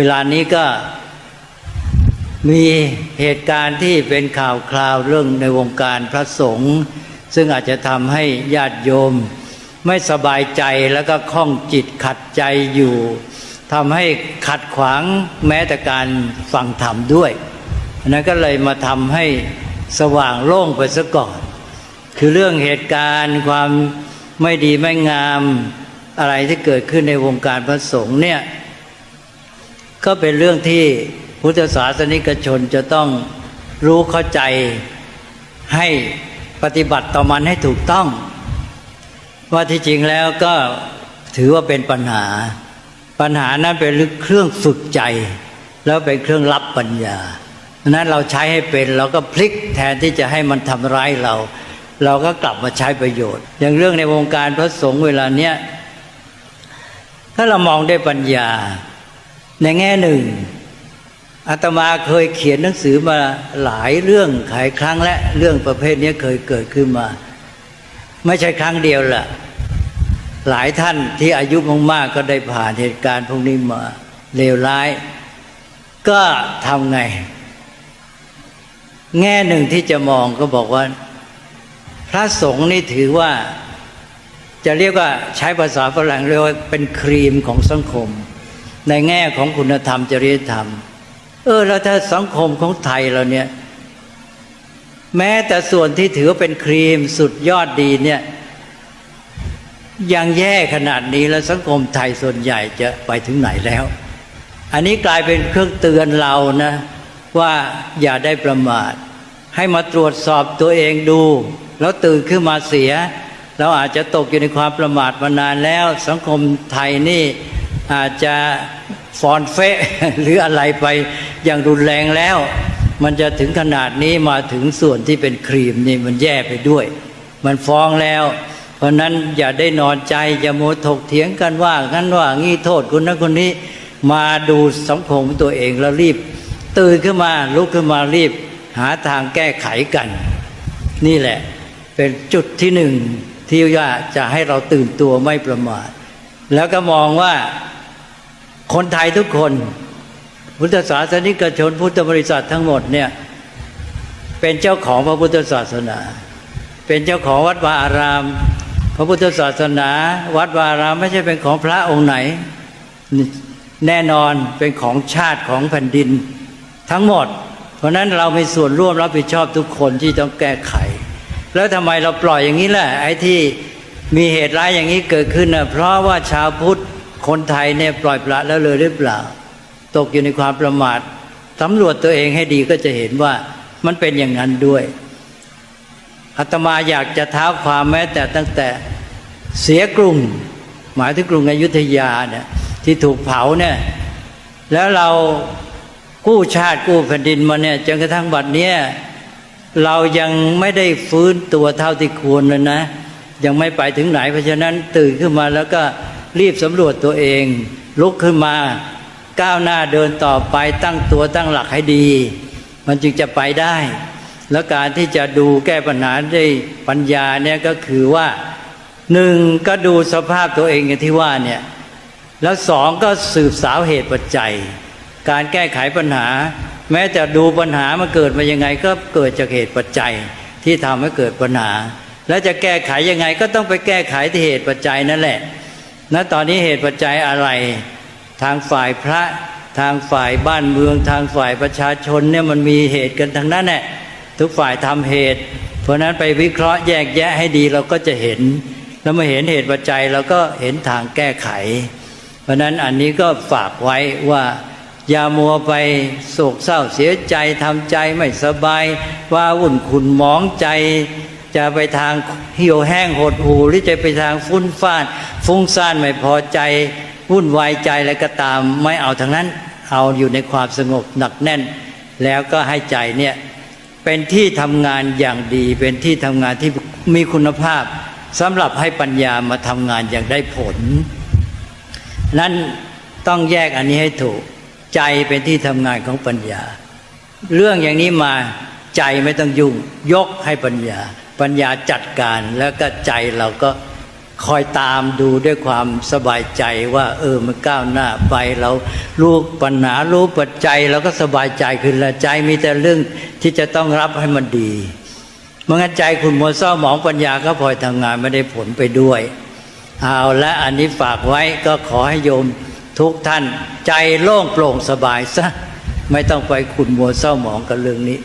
เวลานี้ก็มีเหตุการณ์ที่เป็นข่าวคราวเรื่องในวงการพระสงฆ์ซึ่งอาจจะทำให้ญาติโยม ไม่สบายใจแล้วก็ข้องจิตขัดใจอยู่ทำให้ขัดขวางแม้แต่การฟังธรรมด้วยนนั้นก็เลยมาทำให้สว่างโล่งไปซะก่อน คือเรื่องเหตุการณ์ความไม่ดีไม่งามอะไรที่เกิดขึ้นในวงการพระสงฆ์เนี่ย ก็เป็นเรื่องที่พุทธศาสนิกชนจะต้องรู้เข้าใจให้ปฏิบัติต่อมันให้ถูกต้อง ว่าที่จริงแล้วก็ถือว่าเป็นปัญหา ปัญหานั้นเป็นเครื่องฝึกใจ แล้วเป็นเครื่องรับปัญญาดังนั้นเราใช้ให้เป็นเราก็พลิกแทนที่จะให้มันทำร้ายเรา เราก็กลับมาใช้ประโยชน์ อย่างเรื่องในวงการพระสงฆ์เวลาเนี้ยถ้าเรามองด้วยปัญญา ในแง่หนึ่งอาตมาเคยเขียนหนังสือมาหลายเรื่องหลายครั้งและเรื่องประเภทนี้เคยเกิดขึ้นมา ไม่ใช่ครั้งเดียวละหลายท่านที่อายุมากๆก็ได้ผ่านเหตุการณ์พวกนี้มาเลวร้าย ก็ทำไง แง่หนึ่งที่จะมองก็บอกว่า พระสงฆ์นี่ถือว่า จะเรียกว่าใช้ภาษาฝรั่งเรียกว่าเป็นครีมของสังคม ในแง่ของคุณธรรมจริยธรรม เออ แล้วถ้าสังคมของไทยเราเนี่ย แม้แต่ส่วนที่ถือว่าเป็นครีมสุดยอดดีเนี่ย ยังแย่ขนาดนี้แล้วสังคมไทยส่วนใหญ่จะไปถึงไหนแล้ว อันนี้กลายเป็นเครื่องเตือนเรานะ ว่าอย่าได้ประมาท ให้มาตรวจสอบตัวเองดู แล้วตื่นขึ้นมาเสียเราอาจจะตกอยู่ในความประมาทมานานแล้ว สังคมไทยนี่ อาจจะฟอนเฟะหรืออะไรไปอย่างรุนแรงแล้ว มันจะถึงขนาดนี้มาถึงส่วนที่เป็นครีมนี่มันแย่ไปด้วย มันฟ้องแล้ว เพราะนั้นอย่าได้นอนใจอย่าโมถกเถียงกันว่างั้นว่างี้โทษคนนั้นคนนี้ มาดูสังคมตัวเองแล้วรีบ ตื่นขึ้นมาลุกขึ้นมารีบ หาทางแก้ไขกัน นี่แหละ เป็นจุดที่หนึ่งที่ว่าจะให้เราตื่นตัวไม่ประมาทแล้วก็มองว่า คนไทยทุกคนพุทธศาสนิกชนพุทธบริษัททั้งหมดเนี่ยเป็นเจ้าของพระพุทธศาสนา เป็นเจ้าของวัดวาอาราม พระพุทธศาสนา วัดวาอารามไม่ใช่เป็นของพระองค์ไหน แน่นอนเป็นของชาติของแผ่นดิน ทั้งหมด เพราะนั้นเรามีส่วนร่วมรับผิดชอบทุกคนที่ต้องแก้ไข แล้วทำไมเราปล่อยอย่างนี้ล่ะไอ้ที่มีเหตุร้ายอย่างนี้เกิดขึ้นนะเพราะว่าชาวพุทธ คนไทยเนี่ยปล่อยปละแล้วเลยหรือเปล่า ตกอยู่ในความประมาทสำรวจตัวเองให้ดีก็จะเห็นว่ามันเป็นอย่างนั้นด้วยอาตมาอยากจะท้าความแม้แต่ตั้งแต่เสียกรุง หมายถึงกรุงอยุธยาเนี่ยที่ถูกเผาเนี่ยแล้วเรากู้ชาติกู้แผ่นดินมาเนี่ยจนกระทั่งบัดเนี้ยเรายังไม่ได้ฟื้นตัวเท่าที่ควรเลยนะ ยังไม่ไปถึงไหนเพราะฉะนั้นตื่นขึ้นมาแล้วก็ รีบสำรวจตัวเอง ลุกขึ้นมาก้าวหน้าเดินต่อไปตั้งตัวตั้งหลักให้ดี มันจึงจะไปได้ แล้วการที่จะดูแก้ปัญหาด้วยปัญญาเนี่ยก็คือว่าหนึ่งก็ดูสภาพตัวเองอย่างที่ว่าเนี่ยแล้วสองก็สืบสาวเหตุปัจจัย การแก้ไขปัญหา แม้จะดูปัญหามันเกิดมายังไงก็เกิดจากเหตุปัจจัยที่ทำให้เกิดปัญหา แล้วจะแก้ไขยังไงก็ต้องไปแก้ไขที่เหตุปัจจัยนั่นแหละ ณตอนนี้เหตุปัจจัยอะไร ทางฝ่ายพระทางฝ่ายบ้านเมือง ทางฝ่ายประชาชนเนี่ยมันมีเหตุกันทั้งนั้นแหละทุกฝ่ายทำเหตุ เพราะนั้นไปวิเคราะห์แยกแยะให้ดีเราก็จะเห็น แล้วมาเห็นเหตุปัจจัยเราก็เห็นทางแก้ไข เพราะนั้นอันนี้ก็ฝากไว้ว่าอย่ามัวไปโศกเศร้าเสียใจทำใจไม่สบาย ว่าวุ่นขุนหมองใจ จะไปทางเหี่ยวแห้งหดหูหรือจะไปทางฟุ้นฟ้านฟุ้งซ่านไม่พอใจวุ่นวายใจอะไรก็ตามไม่เอาทั้งนั้น เอาอยู่ในความสงบหนักแน่น แล้วก็ให้ใจเนี่ยเป็นที่ทำงานอย่างดี เป็นที่ทำงานที่มีคุณภาพสำหรับให้ปัญญามาทำงานอย่างได้ผล นั้นต้องแยกอันนี้ให้ถูก ใจเป็นที่ทำงานของปัญญา เรื่องอย่างนี้มาใจไม่ต้องยุ่ง ยกให้ปัญญา ปัญญาจัดการแล้วก็ใจเราก็คอยตามดูด้วยความสบายใจว่า เออมันก้าวหน้าไปเรารู้ปัญหารู้ปัจจัยเราก็สบายใจขึ้นละใจมีแต่เรื่องที่จะต้องรับให้มันดีเมื่องั้นใจคุณมัวเศร้าหมองปัญญาก็พลอยทำงานไม่ได้ผลไปด้วย เอาและอันนี้ฝากไว้ก็ขอให้โยมทุกท่านใจโล่งโปร่งสบายซะไม่ต้องไปขุนมัวเศร้าหมองกับเรื่องนี้